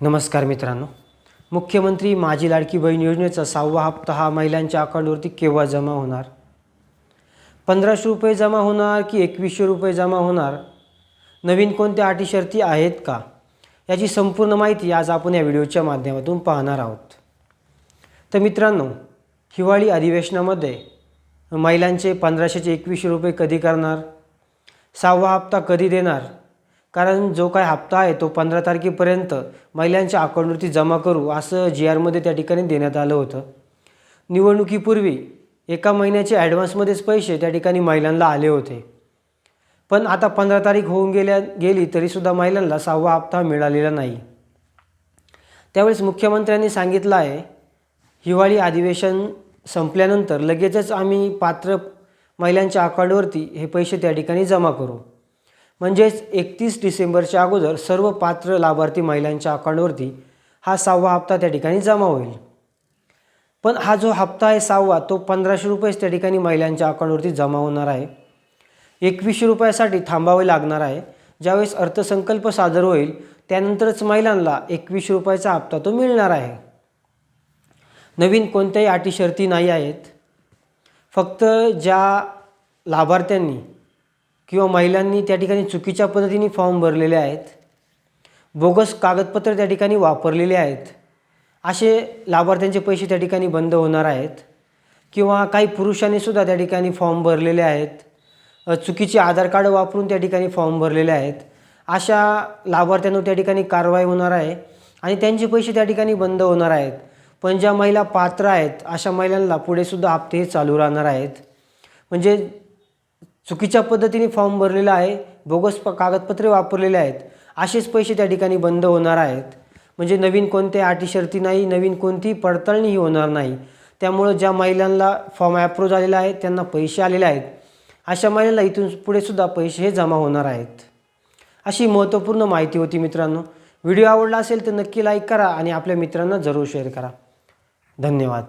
नमस्कार मित्रांनो. मुख्यमंत्री माझी लाडकी बहीण योजनेचा सहावा हप्ता हा महिलांच्या अकाउंटवरती केव्हा जमा होणार? पंधराशे रुपये जमा होणार की एकवीसशे रुपये जमा होणार? नवीन कोणत्या अटी शर्ती आहेत का? याची संपूर्ण माहिती आज आपण या व्हिडिओच्या माध्यमातून पाहणार आहोत. तर मित्रांनो हिवाळी अधिवेशनामध्ये महिलांचे पंधराशेचे एकवीसशे रुपये कधी करणार? सहावा हप्ता कधी देणार? कारण जो काय हप्ता आहे तो पंधरा तारखेपर्यंत महिलांच्या अकाउंटवरती जमा करू असं जी आरमध्ये त्या ठिकाणी देण्यात आलं होतं. निवडणुकीपूर्वी एका महिन्याचे ॲडव्हान्समध्येच पैसे त्या ठिकाणी महिलांना आले होते. पण आता पंधरा तारीख होऊन गेल्या गेली तरीसुद्धा महिलांना सहावा हप्ता मिळालेला नाही. त्यावेळेस मुख्यमंत्र्यांनी सांगितलं आहे हिवाळी अधिवेशन संपल्यानंतर लगेचच आम्ही पात्र महिलांच्या अकाउंटवरती हे पैसे त्या ठिकाणी जमा करू. म्हणजेच एकतीस डिसेंबरच्या अगोदर सर्व पात्र लाभार्थी महिलांच्या अकाउंटवरती हा सहावा हप्ता त्या ठिकाणी जमा होईल. पण हा जो हप्ता आहे सहावा तो पंधराशे रुपयेच त्या ठिकाणी महिलांच्या अकाउंटवरती जमा होणार आहे. एकवीसशे रुपयासाठी थांबावे लागणार आहे. ज्यावेळेस अर्थसंकल्प सादर होईल त्यानंतरच महिलांना एकवीसशे रुपयाचा हप्ता तो मिळणार आहे. नवीन कोणत्याही अटी शर्ती नाही आहेत. फक्त ज्या लाभार्थ्यांनी किंवा महिलांनी त्या ठिकाणी चुकीच्या पद्धतीने फॉर्म भरलेले आहेत बोगस कागदपत्र त्या ठिकाणी वापरलेले आहेत असे लाभार्थ्यांचे पैसे त्या ठिकाणी बंद होणार आहेत किंवा काही पुरुषांनी सुद्धा त्या ठिकाणी फॉर्म भरलेले आहेत चुकीचे आधार कार्ड वापरून त्या ठिकाणी फॉर्म भरलेले आहेत अशा लाभार्थ्यांवर त्या ठिकाणी कारवाई होणार आहे आणि त्यांचे पैसे त्या ठिकाणी बंद होणार आहेत. पण ज्या महिला पात्र आहेत अशा महिलांना पुढेसुद्धा हप्ते हे चालू राहणार आहेत. म्हणजे चुकीच्या पद्धतीने फॉर्म भरलेला आहे बोगस प कागदपत्रे वापरलेले आहेत असेच पैसे त्या ठिकाणी बंद होणार आहेत. म्हणजे नवीन कोणत्या अटी शर्ती नाही नवीन कोणतीही पडताळणीही होणार नाही. त्यामुळं ज्या महिलांना फॉर्म ॲप्रूव्ह झालेला आहे त्यांना पैसे आलेले आहेत. अशा महिलांना इथून पुढे सुद्धा पैसे हे जमा होणार आहेत. अशी महत्त्वपूर्ण माहिती होती मित्रांनो. व्हिडिओ आवडला असेल तर नक्की लाईक करा आणि आपल्या मित्रांना जरूर शेअर करा. धन्यवाद.